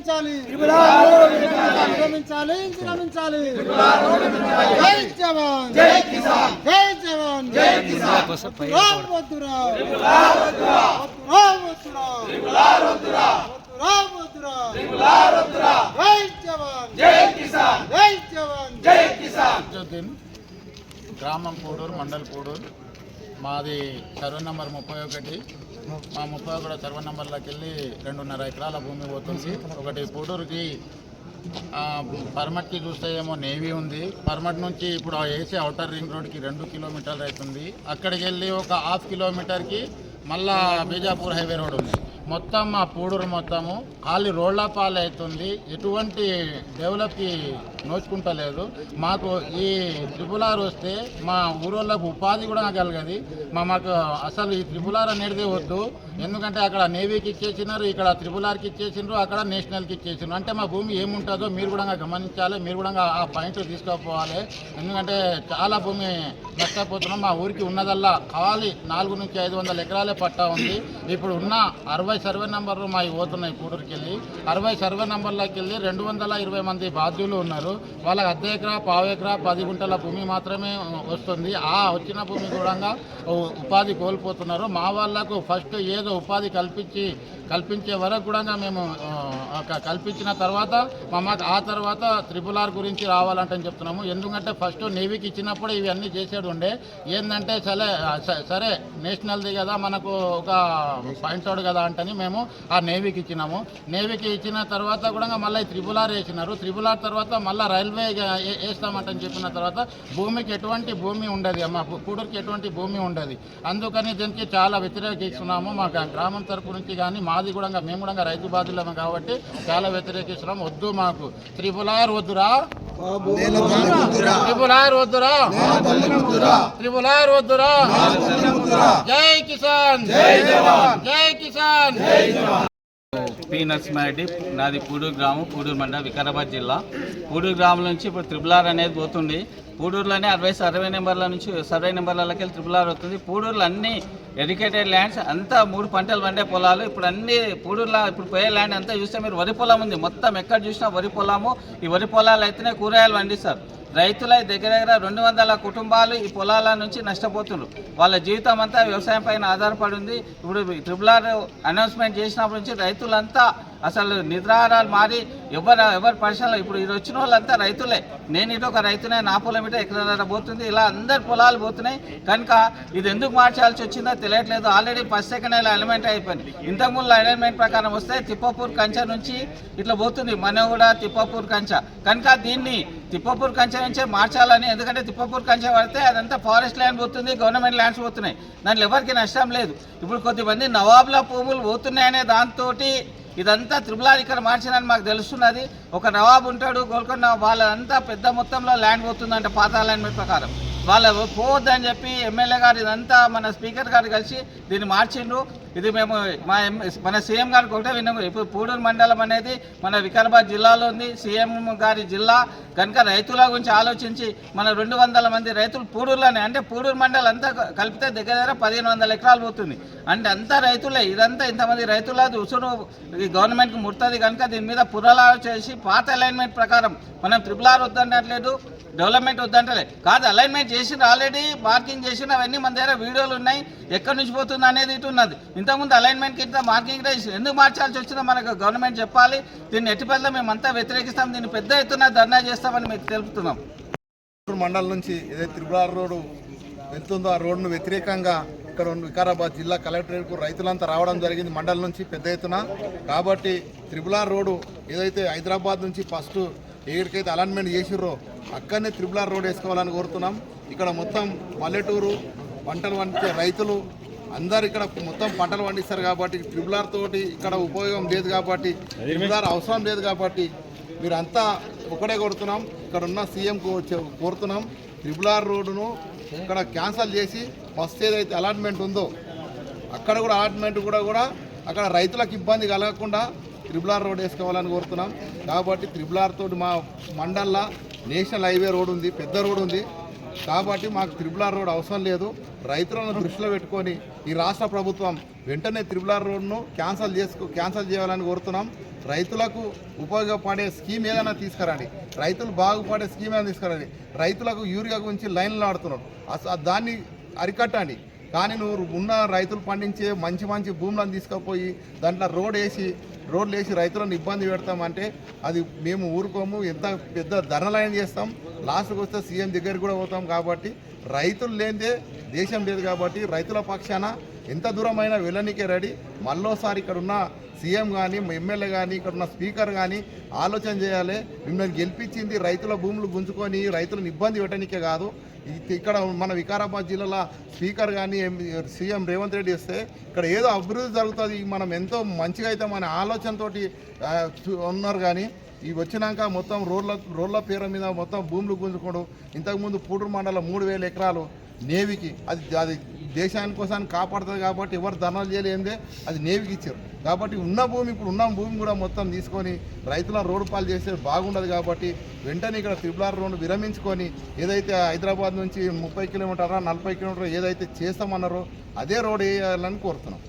విరమించాలి విరమించాలి విరమించాలి జై జవాన్. జై కిసాన్. జై జవాన్. జై కిసాన్. రామ్ వద్దురా. వద్దురా. వద్దురా. వద్దురా. వద్దురా. జై జవాన్. జై కిసాన్. జై జవాన్. జై కిసాన్. గ్రామం పూడూరు మండల్ పూడూరు మాది సర్వే నంబర్ ముప్పై ఒకటి. మా ముప్పై ఒకటి సర్వే నంబర్లోకి వెళ్ళి రెండున్నర ఎకరాల భూమి పోతుంది. ఒకటి పూడూరుకి పర్మట్కి చూస్తే ఏమో నేవీ ఉంది. పర్మట్ నుంచి ఇప్పుడు ఆ ఏసీ అవుటర్ రింగ్ రోడ్కి రెండు కిలోమీటర్లు అవుతుంది. అక్కడికి వెళ్ళి ఒక హాఫ్ కిలోమీటర్కి మళ్ళా బీజాపూర్ హైవే రోడ్ ఉంది. మొత్తం మా పూడూరు మొత్తము. ఖాళీ రోడ్ల పాలవుతుంది ఎటువంటి డెవలప్కి నోచుకుంటలేదు. మాకు ఈ త్రిపులార్ వస్తే మా ఊరోళ్ళకు ఉపాధి కూడా కలగదు. మా మాకు అసలు ఈ త్రిపులార్ అనేది వద్దు. ఎందుకంటే అక్కడ నేవీకి ఇచ్చేసినారు ఇక్కడ త్రిపులార్కి ఇచ్చేసినారు అక్కడ నేషనల్కి ఇచ్చేసినారు. అంటే మా భూమి ఏముంటుందో మీరు కూడా గమనించాలి మీరు కూడా ఆ పాయింట్ తీసుకోపోవాలి. ఎందుకంటే చాలా భూమి నష్టపోతున్నాం. మా ఊరికి ఉన్నదల్లా ఖాళీ నాలుగు నుంచి ఐదు వందల ఎకరాలే పట్టా ఉంది. ఇప్పుడు ఉన్న అరవై సర్వే నంబర్లు మావి పోతున్నాయి కూడూరుకి వెళ్ళి అరవై సర్వే నంబర్లోకి వెళ్ళి రెండు వందల ఇరవై మంది బాధ్యులు ఉన్నారు. వాళ్ళకి అర్ధ ఎకరా పావు ఎకరా పది గుంటల భూమి మాత్రమే వస్తుంది. ఆ వచ్చిన భూమి కూడా ఉపాధి కోల్పోతున్నారు. మా వాళ్ళకు ఫస్ట్ ఏదో ఉపాధి కల్పించి కల్పించే వరకు కూడా మేము క- కల్పించిన తర్వాత మా మాకు ఆ తర్వాత త్రిపుల్ ఆర్ గురించి రావాలంటని చెప్తున్నాము. ఎందుకంటే ఫస్ట్ నేవీకి ఇచ్చినప్పుడు ఇవన్నీ చేసేది ఉండే. ఏంటంటే సరే సరే నేషనల్ది కదా మనకు ఒక పాయింట్ అవుట్ కదా అంటని మేము ఆ నేవీకి ఇచ్చినాము. నేవీకి ఇచ్చిన తర్వాత కూడా మళ్ళీ త్రిపుల్ ఆర్ వేసినారు. త్రిపుల్ ఆర్ తర్వాత మళ్ళీ రైల్వే వేస్తామంటని చెప్పిన తర్వాత భూమికి ఎటువంటి భూమి ఉండదు మా పూడూరుకి ఎటువంటి భూమి ఉండదు. అందుకని దీనికి చాలా వ్యతిరేకిస్తున్నాము. మా గ్రా- గ్రామం తరపు నుంచి కానీ మాది కూడా మేము కూడా రైతు బాధులమే కాబట్టి చాలా వ్యతిరేకిస్తున్నాము. వద్దు మాకు. త్రిపుల్ ఆర్ వద్దురా. త్రిపుల్ ఆర్ వద్దురా. త్రిపుల్ ఆర్ వద్దురా జై కిసాన్. జై జవాన్. జై కిసాన్ పి. నరసింహారెడ్డి నాది పూడూరు గ్రామం పూడూరు మండలం వికారాబాద్ జిల్లా. పూడూరు గ్రామం నుంచి ఇప్పుడు త్రిపుల్ ఆర్ అనేది పోతుంది. పూడూరులోనే అరవై సర్వే నెంబర్ల నుంచి సర్వే నెంబర్లకి వెళ్ళి త్రిపుల్ ఆర్ వస్తుంది. పూడూరులో అన్ని ఎడ్యుకేటెడ్ ల్యాండ్స్ అంతా మూడు పంటలు పండే పొలాలు. ఇప్పుడు అన్ని పూడూరులో ఇప్పుడు పోయే ల్యాండ్ అంతా చూస్తే మీరు వరి పొలం ఉంది. మొత్తం ఎక్కడ చూసినా వరి పొలము. ఈ వరి పొలాలు అయితేనే కూరగాయలు పండిస్తారు. రైతుల దగ్గర దగ్గర రెండు వందల కుటుంబాలు ఈ పొలాల నుంచి నష్టపోతున్నారు. వాళ్ళ జీవితం అంతా వ్యవసాయం పైన ఆధారపడి ఉంది. ఇప్పుడు ట్రిపుల్ ఆర్ అనౌన్స్మెంట్ చేసినప్పటి నుంచి రైతులంతా అసలు నిద్రాహారాలు మారి ఎవరు ఎవరి పరిశ్రమలు ఇప్పుడు ఇది వచ్చిన వాళ్ళంతా రైతులే. నేను ఇటు ఒక రైతునే నా పొలం ఇటు ఎక్కడ పోతుంది ఇలా అందరి పొలాలు పోతున్నాయి. కనుక ఇది ఎందుకు మార్చాల్సి వచ్చిందో తెలియట్లేదు. ఆల్రెడీ ఫస్ట్ సెకండ్ అలైన్మెంట్ అయిపోయింది. ఇంతకుముందు అలైన్మెంట్ ప్రకారం వస్తే తిప్పపూర్ కంచె నుంచి ఇట్లా పోతుంది. మనగూడ తిప్పపూర్ కంచె. కనుక దీన్ని తిప్పపూర్ కంచె నుంచే మార్చాలని ఎందుకంటే తిప్పపూర్ కంచె పడితే అదంతా ఫారెస్ట్ ల్యాండ్ పోతుంది గవర్నమెంట్ ల్యాండ్స్ పోతున్నాయి. దాంట్లో ఎవరికి నష్టం లేదు. ఇప్పుడు కొద్దిమంది నవాబ్ల భూములు పోతున్నాయనే దాంతో ఇదంతా త్రిపులార్ ఇక్కడ మార్చినని మాకు తెలుస్తున్నది. ఒక నవాబు ఉంటాడు గోల్కొండ వాళ్ళంతా పెద్ద మొత్తంలో ల్యాండ్ పోతుందంటే పాత అలైన్మెంట్ ప్రకారం. వాళ్ళ పోవద్దని చెప్పి ఎమ్మెల్యే గారు ఇదంతా మన స్పీకర్ గారు కలిసి దీన్ని మార్చిండ్రు. ఇది మేము మా మన సీఎం గారికి ఒకటే విన్నాము ఇప్పుడు పూడూరు మండలం అనేది మన వికారాబాద్ జిల్లాలో ఉంది. సీఎం గారి జిల్లా కనుక రైతుల గురించి ఆలోచించి మన రెండు వందల మంది రైతులు పూడూరులోనే అంటే పూడూరు మండలం అంతా కలిపితే దగ్గర దగ్గర పదిహేను వందల ఎకరాలు పోతుంది. అంటే అంతా రైతులే ఇదంతా ఇంతమంది రైతుల ఉసురు ఈ గవర్నమెంట్కి ముడుతుంది కనుక దీని మీద పునరాలోచన చేసి పాత అలైన్మెంట్ ప్రకారం మనం ట్రిపుల్ ఆర్ వద్దంటలేదు డెవలప్మెంట్ వద్దంటలే. కాదు అలైన్మెంట్ చేసిన ఆల్రెడీ మార్కింగ్ చేసిన అవన్నీ మన దగ్గర వీడియోలు ఉన్నాయి. ఎక్కడి నుంచి పోతుంది అనేది ఇటు ఉన్నది. ఇంతకుముందు అలైన్మెంట్ కింద మార్కింగ్ రేసి ఎందుకు మార్చాల్సి వచ్చిందో మనకు గవర్నమెంట్ చెప్పాలి. దీన్ని ఎట్టి పట్ల మేమంతా వ్యతిరేకిస్తాం. దీన్ని పెద్ద ఎత్తున ధర్నా చేస్తామని మీకు తెలుపుతున్నాం. మండలం నుంచి ఏదైతే త్రిపురార్ రోడ్డు వెళ్తుందో ఆ రోడ్డును వ్యతిరేకంగా ఇక్కడ ఉన్న వికారాబాద్ జిల్లా కలెక్టరేట్కు రైతులంతా రావడం జరిగింది మండలం నుంచి పెద్ద ఎత్తున. కాబట్టి త్రిపులార్ రోడ్డు ఏదైతే హైదరాబాద్ నుంచి ఫస్ట్ ఎక్కడికైతే అలాట్మెంట్ చేసిర్రో అక్కడనే త్రిపులార్ రోడ్ వేసుకోవాలని కోరుతున్నాం. ఇక్కడ మొత్తం పల్లెటూరు పంటలు వంటి రైతులు అందరు ఇక్కడ మొత్తం పంటలు పండిస్తారు కాబట్టి ట్రిపులార్ తోటి ఇక్కడ ఉపయోగం లేదు కాబట్టి ట్రిపులార్ అవసరం లేదు కాబట్టి మీరంతా ఒకటే కొడుతున్నాం. ఇక్కడ ఉన్న సీఎం కోరుతున్నాం. ట్రిపుల్ ఆర్ రోడ్డును ఇక్కడ క్యాన్సల్ చేసి ఫస్ట్ ఏదైతే అలాట్మెంట్ ఉందో అక్కడ కూడా అలాట్మెంట్ కూడా కూడా అక్కడ రైతులకు ఇబ్బంది కలగకుండా త్రిబుల్ ఆర్ రోడ్ వేసుకోవాలని కోరుతున్నాం. కాబట్టి త్రిబుల్ ఆర్ తోటి మా మండల్లో నేషనల్ హైవే రోడ్ ఉంది పెద్ద రోడ్ ఉంది. కాబట్టి మాకు త్రిబులార్ రోడ్ అవసరం లేదు. రైతులను దృష్టిలో పెట్టుకొని ఈ రాష్ట్ర ప్రభుత్వం వెంటనే త్రిబులార్ రోడ్ను క్యాన్సల్ చేసుకో క్యాన్సల్ చేయాలని కోరుతున్నాం. రైతులకు ఉపయోగపడే స్కీమ్ ఏదైనా తీసుకురండి. రైతులు బాగుపడే స్కీమ్ ఏదైనా తీసుకురండి. రైతులకు యూరియా గురించి లైన్లు ఆడుతున్నారు అసలు దాన్ని అరికట్టండి. కానీ నువ్వు ఉన్న రైతులు పండించే మంచి మంచి భూములను తీసుకుపోయి దాంట్లో రోడ్ వేసి రోడ్లు వేసి రైతులను ఇబ్బంది పెడతామంటే అది మేము ఊరుకోము. ఎంత పెద్ద ధరలైన చేస్తాం. లాస్ట్కి వస్తే సీఎం దగ్గరికి కూడా పోతాం కాబట్టి రైతులు లేనిదే దేశం లేదు కాబట్టి రైతుల పక్షాన ఎంత దూరమైనా వెళ్ళనికే రెడీ. మళ్ళోసారి ఇక్కడ ఉన్న సీఎం కానీ ఎమ్మెల్యే కానీ ఇక్కడ ఉన్న స్పీకర్ కానీ ఆలోచన చేయాలి. మిమ్మల్ని గెలిపించింది రైతుల భూములు గుంజుకొని రైతులను ఇబ్బంది పెట్టడానికే కాదు. ఇక్కడ మన వికారాబాద్ జిల్లాలో స్పీకర్ కానీ సీఎం రేవంత్ రెడ్డి వస్తే ఇక్కడ ఏదో అభివృద్ధి జరుగుతుంది. మనం ఎంతో మంచిగా అయితే మన ఆలోచనతోటి చూ- ఉన్నారు కానీ ఇవి వచ్చినాక మొత్తం రోడ్ల రోడ్ల పేరు మీద మొత్తం భూములు గుంజుకోవడం ఇంతకుముందు పూడూరు మండలం మూడు వేల ఎకరాలు నేవీకి అది అది దేశాని కోసాన్ని కాపాడుతుంది కాబట్టి ఎవరు ధర్నాలు చేయలేదే అది నేవీకి ఇచ్చారు. కాబట్టి ఉన్న భూమి ఇప్పుడు ఉన్న భూమి కూడా మొత్తం తీసుకొని రైతుల రోడ్డు పాలు చేస్తే బాగుండదు కాబట్టి వెంటనే ఇక్కడ త్రిపులార్ రోడ్డు విరమించుకొని ఏదైతే హైదరాబాద్ నుంచి ముప్పై కిలోమీటర్ నలభై కిలోమీటర్ ఏదైతే చేస్తామన్నారో అదే రోడ్ వేయాలని కోరుతున్నాం.